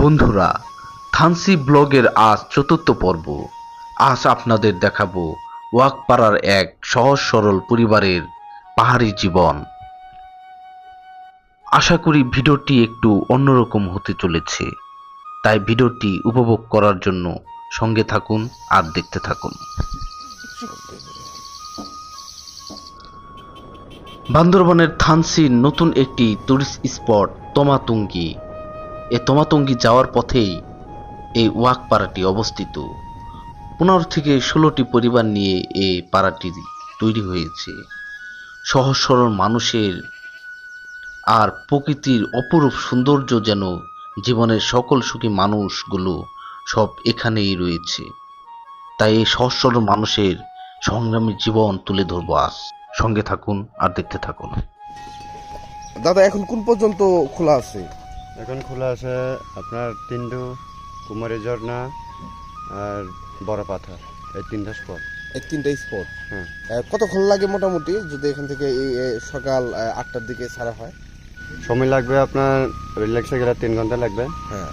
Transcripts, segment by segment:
বন্ধুরা থানসি ব্লগের আজ চতুর্থ পর্ব। আজ আপনাদের দেখাবো ওয়াকপাড়ার এক সহজ সরল পরিবারের পাহাড়ি জীবন। আশা করি ভিডিওটি একটু অন্যরকম হতে চলেছে। তাই ভিডিওটি উপভোগ করার জন্য সঙ্গে থাকুন আর দেখতে থাকুন। বান্দরবনের থানসির নতুন একটি টুরিস্ট স্পট তমাতুঙ্গি। এ তমাতুঙ্গি যাওয়ার পথেই এই ওয়াক পাড়াটি অবস্থিত। পনেরো থেকে ষোলোটি পরিবার নিয়ে এই পাড়াটি তৈরি হয়েছে। সহজ সরল মানুষের আর প্রকৃতির অপরূপ সৌন্দর্য যেন জীবনের সকল সুখী মানুষগুলো সব এখানেই রয়েছে। তাই এই সহজ সরল মানুষের সংগ্রামী জীবন তুলে ধরবো আজ। সঙ্গে থাকুন আর দেখতে থাকুন। দাদা, এখন কোন পর্যন্ত খোলা আছে? এখন খোলা আছে আপনার তিনডু কুমারী ঝর্ণা আর বড় পাথর এই তিনটা স্পট এই তিনটা স্পট হ্যাঁ। কতক্ষণ লাগে মোটামুটি যদি এখান থেকে এই সকাল আটটার দিকে ছাড়া হয়? সময় লাগবে আপনার রিল্যাক্সে গেলে তিন ঘণ্টা লাগবে। হ্যাঁ।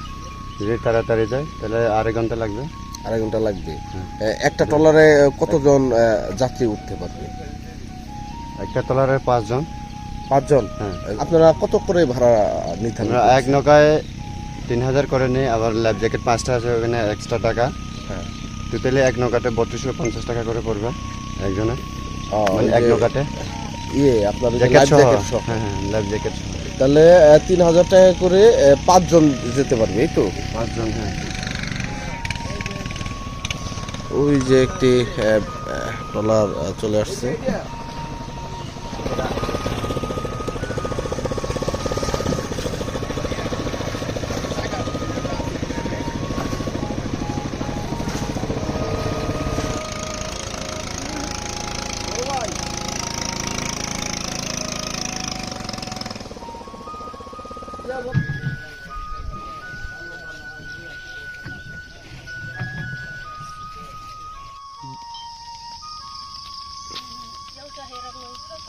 যদি তাড়াতাড়ি যায় তাহলে আড়াই ঘণ্টা লাগবে। আড়াই ঘণ্টা লাগবে। একটা ট্রলারে কতজন যাত্রী উঠতে পারবে? একটা তলারে পাঁচজন। পাঁচজন? হ্যাঁ। আপনারা কত করে ভাড়া নির্ধারণ এক নৌকায় তিন হাজার করে নিই আবার লাইফ জ্যাকেট পাঁচটা আছে ওখানে এক্সট্রা টাকা। হ্যাঁ। টোটালি এক নৌকাতে বত্রিশশো পঞ্চাশ টাকা করে পড়বে একজনে মানে এক নৌকাতে। ইয়ে আপনার। হ্যাঁ হ্যাঁ লাইফ জ্যাকেট তাহলে তিন হাজার টাকা করে পাঁচজন যেতে পারবে এই তো? পাঁচজন হ্যাঁ। ওই যে একটি ট্রলার চলে আসছে।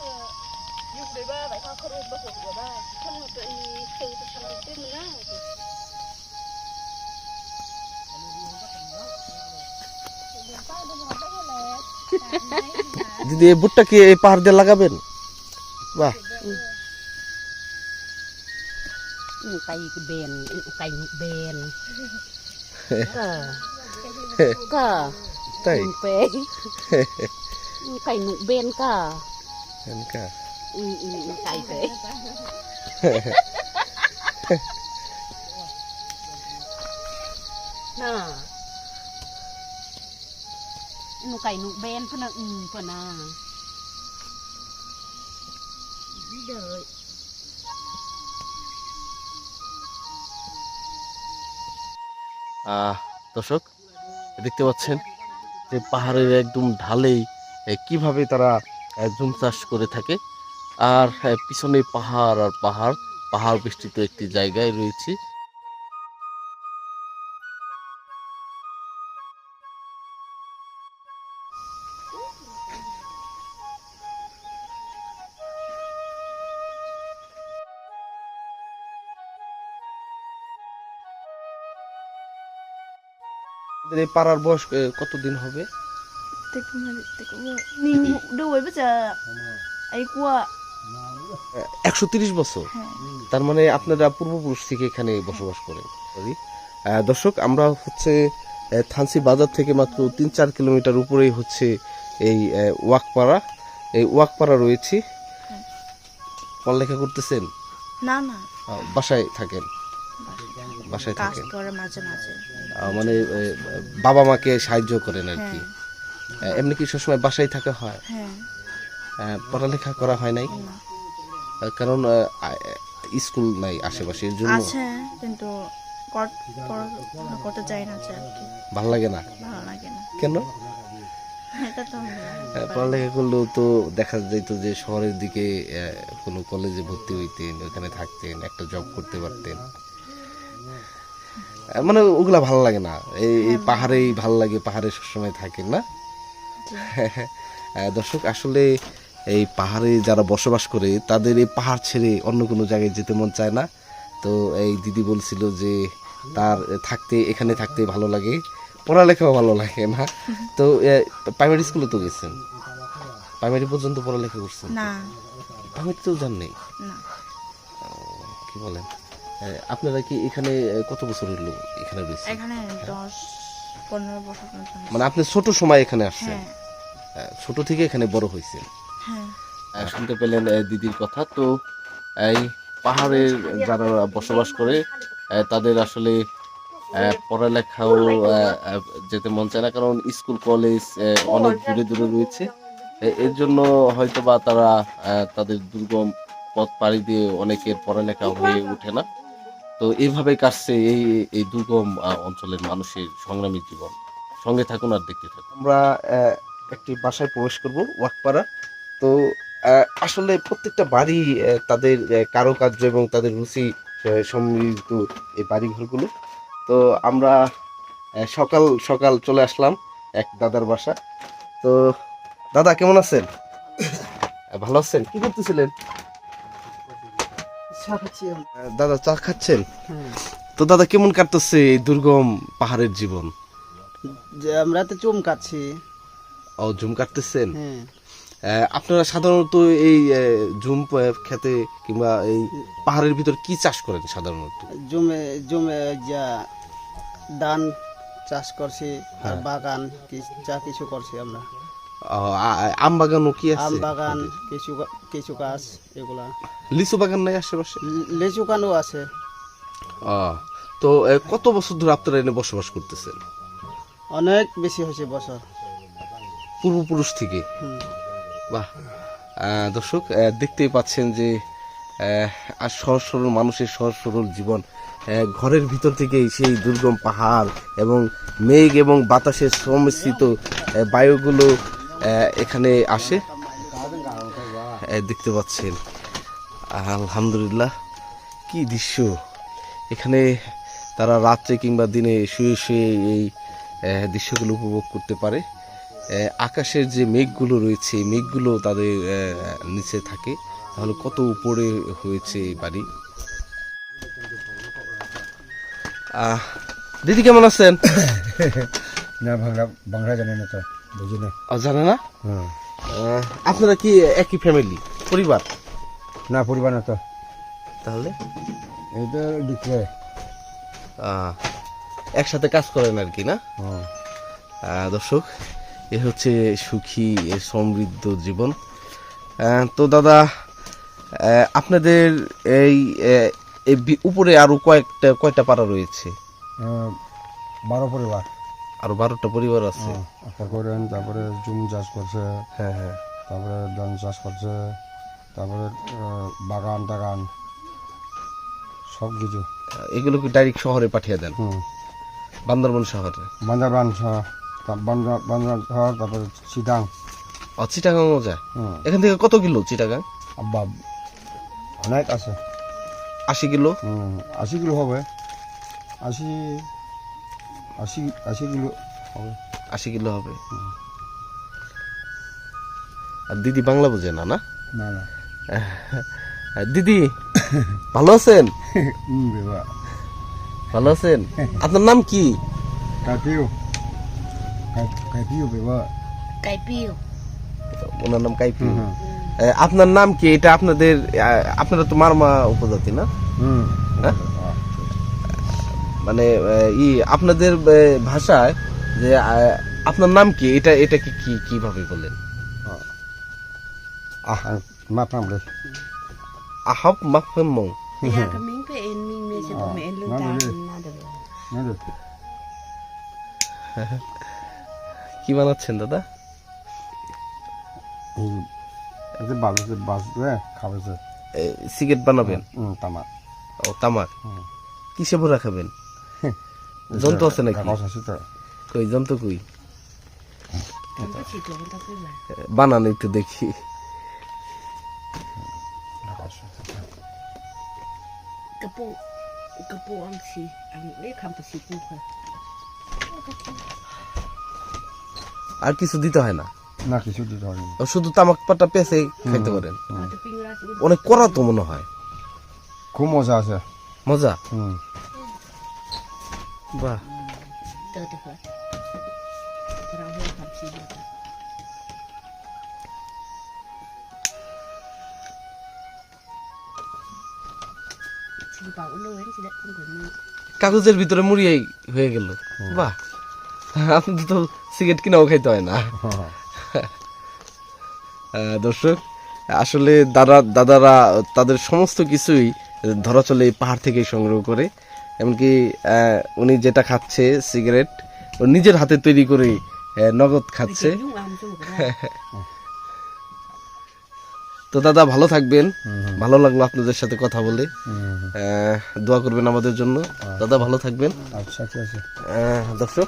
ng sa sa yung di ba ba ka karoon ba ko ba ba kan mo to i to to sa din na দিদি এই বুটটা কি এই পাহাড় দিয়ে লাগাবেন বাহ cây cái bền cây nhục bền cờ cờ তাই Enca. Nu দর্শক দেখতে পাচ্ছেন যে পাহাড়ের একদম ঢালেই কীভাবে তারা জুম চাষ করে থাকে। আর এ, পিছনে পাহাড় আর পাহাড়। পাহাড় বেষ্টিত একটি জায়গায় রয়েছে। পাড়ার বয়স কতদিন হবে? Teka mo, teka mo. Ning doy ba sa ay একশো তিরিশ বছর। তার মানে আপনারা পূর্বপুরুষ থেকে এখানে বসবাস করেন দর্শক আমরা হচ্ছে থানসি বাজার থেকে মাত্র তিন চার কিলোমিটার উপরেই হচ্ছে এই ওয়াকপাড়া। এই ওয়াকপাড়া রয়েছে। পড়ালেখা করতেছেন? na. আহ, বাসায় থাকেন? বাসায় থাকেন। মানে বাবা মাকে সাহায্য করেন আর কি। আহ, এমনি কি সবসময় বাসায় থাকা হয়। হ্যাঁ। পড়ালেখা করা হয় নাই। কারণ স্কুল নাই আশেপাশে এর জন্য আছে কিন্তু করতে চাই না যে ভালো লাগে না? ভালো লাগে না। কেন? পড়ালেখা করলেও তো দেখা যেত যে শহরের দিকে কোনো কলেজে ভর্তি হইতেন ওখানে থাকতেন একটা জব করতে পারতেন। মানে ওগুলা ভালো লাগে না। এই এই পাহাড়েই ভালো লাগে পাহাড়ে সবসময় থাকেন না? দর্শক আসলে এই পাহাড়ে যারা বসবাস করে তাদের এই পাহাড় ছেড়ে অন্য কোনো জায়গায় যেতে মন চায় না। তো এই দিদি বলছিল যে তার থাকতে এখানে থাকতে ভালো লাগে পড়ালেখাও ভালো লাগে না। তো প্রাইমারি স্কুলে তো গেছেন? প্রাইমারি পর্যন্ত পড়ালেখা করছেন? না। প্রাইমারি তো যান নেই? কি বলেন? আপনারা কি এখানে কত বছর হলো এখানে রয়েছে এখানে দশ পনেরো বছর পর্যন্ত মানে আপনি ছোট সময় এখানে আসছেন। হ্যাঁ। ছোট থেকে এখানে বড় হয়েছেন। হ্যাঁ। শুনতে পেলেন দিদির কথা। তো এই পাহাড়ের যারা বসবাস করে তাদের আসলে পড়ালেখাও যেতে মন চায় না। কারণ স্কুল কলেজ অনেক দূরে দূরে রয়েছে। এর জন্য হয়তো বা তারা আহ, তাদের দুর্গম পথ পাড়ি দিয়ে অনেকের পড়ালেখা হয়ে ওঠে না। তো এইভাবে কাটছে এই এই দুর্গম অঞ্চলের মানুষের সংগ্রামী জীবন। সঙ্গে থাকুন আর দেখতে থাকুন। আমরা একটি বাসায় প্রবেশ করব ওয়াকপাড়া। তো আসলে প্রত্যেকটা বাড়ি তাদের কারুকার্য এবং তাদের রুচি সমৃদ্ধ এই বাড়িঘরগুলো। তো আমরা সকাল সকাল চলে আসলাম এক দাদার বাসা। তো দাদা কেমন আছেন? ভালো আছেন? কি করতেছিলেন? দাদা চা খাচ্ছেন? তো দাদা কেমন কাটতেছে এই দুর্গম পাহাড়ের জীবন? যে আমরা তো চুম কাটছি। ও জুম কাটতেছেন? হ্যাঁ। আপনারা সাধারণত এই জুম খেতে কিংবা এই পাহাড়ের ভিতর কি চাষ করেন সাধারণত? জমে জমে যা ধান চাষ করছি আর হ্যাঁ। বাগান যা কিছু করছি আমরা। আম বাগানও কি আছে? আম বাগান কিছু কিছু গাছ এগুলা। লিচু বাগান নাই আশেপাশে? লিচু কানও আছে। আহ, তো কত বছর ধরে আপনারা এনে বসবাস করতেছেন? অনেক বেশি হয়েছে বছর। পূর্বপুরুষ থেকে? বাহ। দর্শক দেখতেই পাচ্ছেন যে আর সহজ সরল মানুষের সহজ সরল জীবন ঘরের ভিতর থেকেই সেই দুর্গম পাহাড় এবং মেঘ এবং বাতাসের সংমিশ্রিত বায়ুগুলো এখানে আসে। দেখতে পাচ্ছেন। আলহামদুলিল্লাহ, কি দৃশ্য। এখানে তারা রাত্রে কিংবা দিনে শুয়ে শুয়ে এই দৃশ্যগুলো উপভোগ করতে পারে। আকাশের যে মেঘগুলো রয়েছে, এই মেঘগুলো তাদের নিচে থাকে। তাহলে কত উপরে হয়েছে এই বাড়ি? দিদি কেমন আছেন? না বাংলা বাংলা জানি না তো। বুঝি না জানে না? হ্যাঁ। আপনারা কি একই ফ্যামিলি পরিবার? না পরিবার না তো। তাহলে? এটা ডিক্লে। একসাথে কাজ করেন আর কি না? হ্যাঁ। দর্শক এ হচ্ছে সুখী এ সমৃদ্ধ জীবন। তো দাদা আপনাদের এই উপরে আরও কয়েকটা কয়টা পাড়া রয়েছে? বারো পরিবার। আরও বারোটা পরিবার আছে। আশা করেন তারপরে জুম চাষ করছে। হ্যাঁ হ্যাঁ। তারপরে ধান চাষ করছে। তারপরে বাগান টাগান সব কিছু এগুলো কি ডাইরেক্ট শহরে পাঠিয়ে দেন? হুম। বান্দরবন শহরে? বান্দরবান শহর বান্দর- বান্দরবান শহর তারপরে চিটাং ও চিটাগাংও যায়? হুম। এখান থেকে কত কিলো চিটাগাং? আব্বা অনেক আছে। আশি কিলো? হুম আশি কিলো হবে। আশি আশি কিলো হবে। আর দিদি বাংলা বোঝে না না? দিদি ভালো আছেন? ভালো আছেন? আপনার নাম কি? ওনার নাম কাইপিও। আপনার নাম কি? এটা আপনাদের আপনারা তো মারমা উপজাতি না? হুম। হ্যাঁ? মানে ই আপনাদের ভাষায় যে আপনার নাম কি? এটা এটা কি কীভাবে বলেন? আহাব মাফেম। মং কি বানাচ্ছেন দাদা? সিগারেট বানাবেন? তামাক। ও তামাক। কিসে ভরা খাবেন? জন্তু আছে নাকি? কই জন্তু কই? বানান একটু দেখি। আর কিছু দিতে হয় না? না কিছু দিতে হয় না। শুধু তামাক পাতা পেসে খাইতে পারেন? অনেক করা তো মনে হয়। খুব মজা আছে। মজা? হুম। কাগজের ভিতরে মুড়িয়ে হয়ে গেল। বাহ। আপনি তো সিগারেট কিনাও খাইতে হয় না। দর্শক আসলে দাদা দাদারা তাদের সমস্ত কিছুই ধরা চলে এই পাহাড় থেকেই সংগ্রহ করে এমনকি উনি যেটা খাচ্ছে সিগারেট ও নিজের হাতে তৈরি করে নগদ খাচ্ছে. তো দাদা ভালো থাকবেন। ভালো লাগল আপনাদের সাথে কথা বলে। দোয়া করবেন আমাদের জন্য। দাদা ভালো থাকবেন। আচ্ছা দর্শক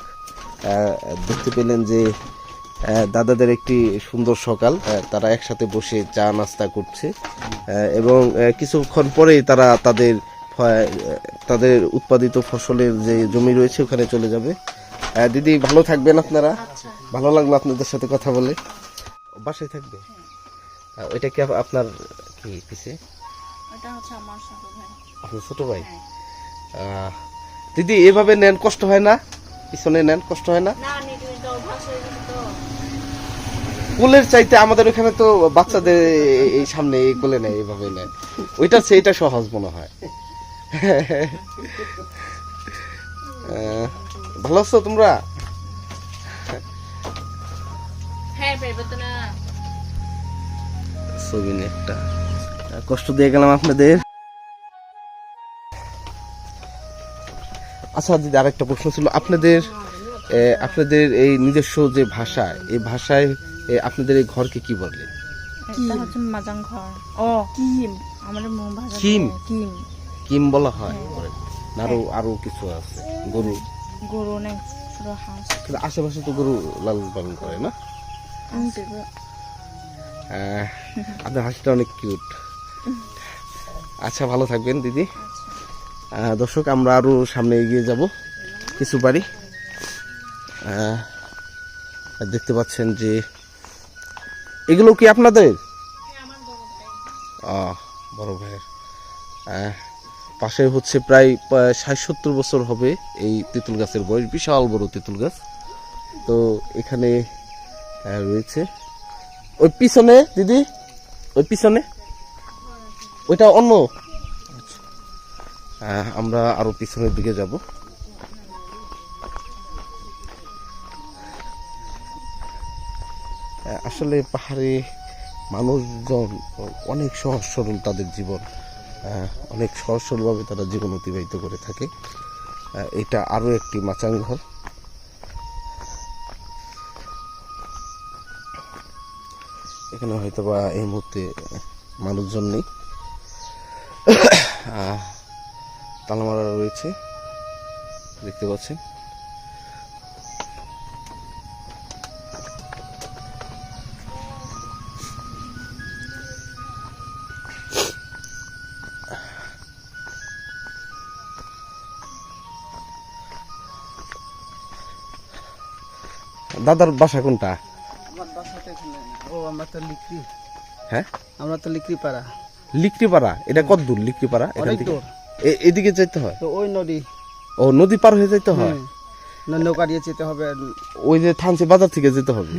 দেখতে পেলেন যে দাদাদের একটি সুন্দর সকাল। তারা একসাথে বসে চা নাস্তা করছে। এবং কিছুক্ষণ পরেই তারা তাদের তাদের উৎপাদিত ফসলের যে জমি রয়েছে ওখানে চলে যাবে। দিদি ভালো থাকবেন আপনারা। ভালো লাগল আপনাদের সাথে কথা বলে। বাসায় থাকবে? ওইটা কি আপনার কি পিছে আপনার ছোট ভাই? দিদি এভাবে নেন কষ্ট হয় না? পিছনে নেন কষ্ট হয় না? হয়ে কোলের চাইতে আমাদের ওখানে তো বাচ্চাদের এই- সামনে এই কোলে নেয় এইভাবে নেয়। ওইটা সেইটা সহজ মনে হয়। ভালো আছো তোমরা? হ্যাঁ ছবি একটা। কষ্ট দিয়ে গেলাম আপনাদের। আচ্ছা দিদি আরেকটা প্রশ্ন ছিল। আপনাদের আপনাদের এই নিজস্ব যে ভাষা এই ভাষায় আপনাদের এই ঘরকে কি বলে এটা হচ্ছে মাজাং ঘর। ও কিম। আমাদের মুখ ভাষা কিম? কিম বলা হয়। আরও আরও কিছু আছে। গরু। গরু হাঁস। কিন্তু আশেপাশে তো গরু লালন পালন করে না? আপনার হাসিটা অনেক কিউট। আচ্ছা ভালো থাকবেন দিদি। দর্শক আমরা আরও সামনে এগিয়ে যাব। কিছু বাড়ি। দেখতে পাচ্ছেন যে এগুলো কি আপনাদের? আহ, বড় ভাইয়ের। পাশে হচ্ছে প্রায় ষাট সত্তর বছর হবে এই তেঁতুল গাছের বয়স, বিশাল বড় তেঁতুল গাছ। তো এখানে রয়েছে। ওই পিছনে, দিদি? ওই পিছনে? ওইটা অন্য? আমরা আরও পিছনের দিকে যাব। আসলে পাহাড়ে মানুষজন অনেক সহজ সরল তাদের জীবন। অনেক সহজ সরলভাবে তারা জীবন অতিবাহিত করে থাকে। এটা আরও একটি মাচাং ঘর এখানে হয়তো বা এই মুহূর্তে মানুষজন নেই। তালামারা রয়েছে। দেখতে পাচ্ছেন। দাদার বাসা কোনটা? আমার বাসাটা এখানে ও আমরা তো লিকরি হ্যাঁ? আমরা তো লিক্রি পাড়া লিকড়িপাড়া? এটা কত দূর লিকড়িপাড়া? এখান থেকে? এ- এদিকে যেতে হয়? তো ওই নদী। ও নদী পার হয়ে যেতে হয়? নৌকা দিয়ে যেতে হবে। ওই যে থানসি বাজার থেকে যেতে হবে?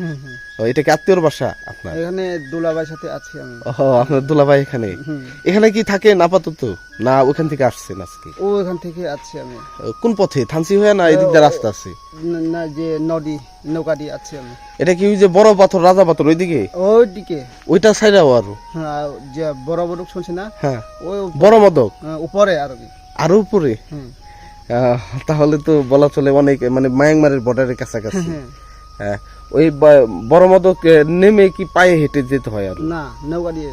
এটা কি আত্মীয়র বাসা? আপনার? এখানে দুলাভাইয়ের সাথে আছি আমি। ও আপনার দুলাভাই এখানে? এখানে কি থাকেন আপাতত না ওখান থেকে আসছেন আজকে ও এখান থেকে আছি আমি। কোন পথে? থানসি হয়ে না এদিক দিয়ে রাস্তা আছে? না- না যে নদী নৌকা দিয়ে আছি আমি। এটা কি ওই যে বড় পাথর রাজা পাথর ওইদিকে? ওইদিকে। ওইটা সাইডাও আরও হ্যাঁ, যে বড় বড় শুনছি না? হ্যাঁ। ওই বড় মদক? উপরে আর কি। আরও উপরে? তাহলে তো বলা চলে অনেক মানে মায়ানমারের বর্ডারের কাছাকাছি। হ্যাঁ। হ্যাঁ ওই বড় মদক এ, নেমে কি পায়ে হেঁটে যেতে হয় আর? না নৌকা দিয়ে।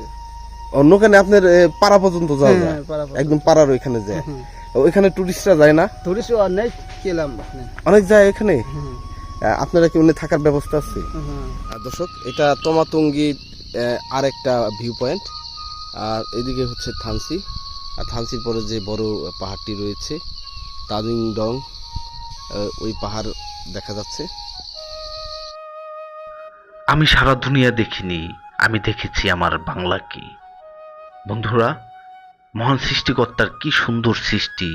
অন্যখানে আপনার পাড়া পর্যন্ত যাওয়া হ্যাঁ, যায়? পাড়া একদম পাড়ার ওইখানে যায়। ওইখানে টুরিস্টরা যায় না? টুরিস্ট অনেক গেলাম অনেক যায় এখানে? আপনারা কি ওখানে থাকার ব্যবস্থা আছে? আর দর্শক এটা তমাতঙ্গির আর একটা ভিউ পয়েন্ট আর এদিকে হচ্ছে থানসি। আর থানসির পরে যে বড় পাহাড়টি রয়েছে তাজিং ডং ওই পাহাড় দেখা যাচ্ছে। আমি সারা দুনিয়া দেখিনি, আমি দেখেছি আমার বাংলাকে বন্ধুরা, মহান সৃষ্টিকর্তার কি সুন্দর সৃষ্টি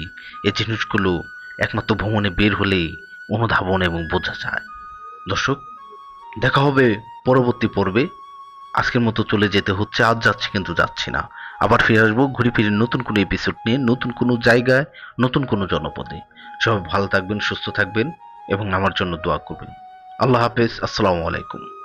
এই জিনিসগুলো একমাত্র ভ্রমণে বের হলেই অনুধাবন এবং বোঝা যায়। দর্শক, দেখা হবে পরবর্তী পর্বে। আজকের মতো চলে যেতে হচ্ছে, আজ যাচ্ছি কিন্তু যাচ্ছি না। আবার ফিরে আসব ঘুরে ফিরে নতুন কোনো এপিসোড নিয়ে, নতুন কোনো জায়গায়, নতুন কোনো জনপদে। সবাই ভালো থাকবেন, সুস্থ থাকবেন এবং আমার জন্য দোয়া করবেন। আল্লাহ হাফেজ, আসসালামু আলাইকুম।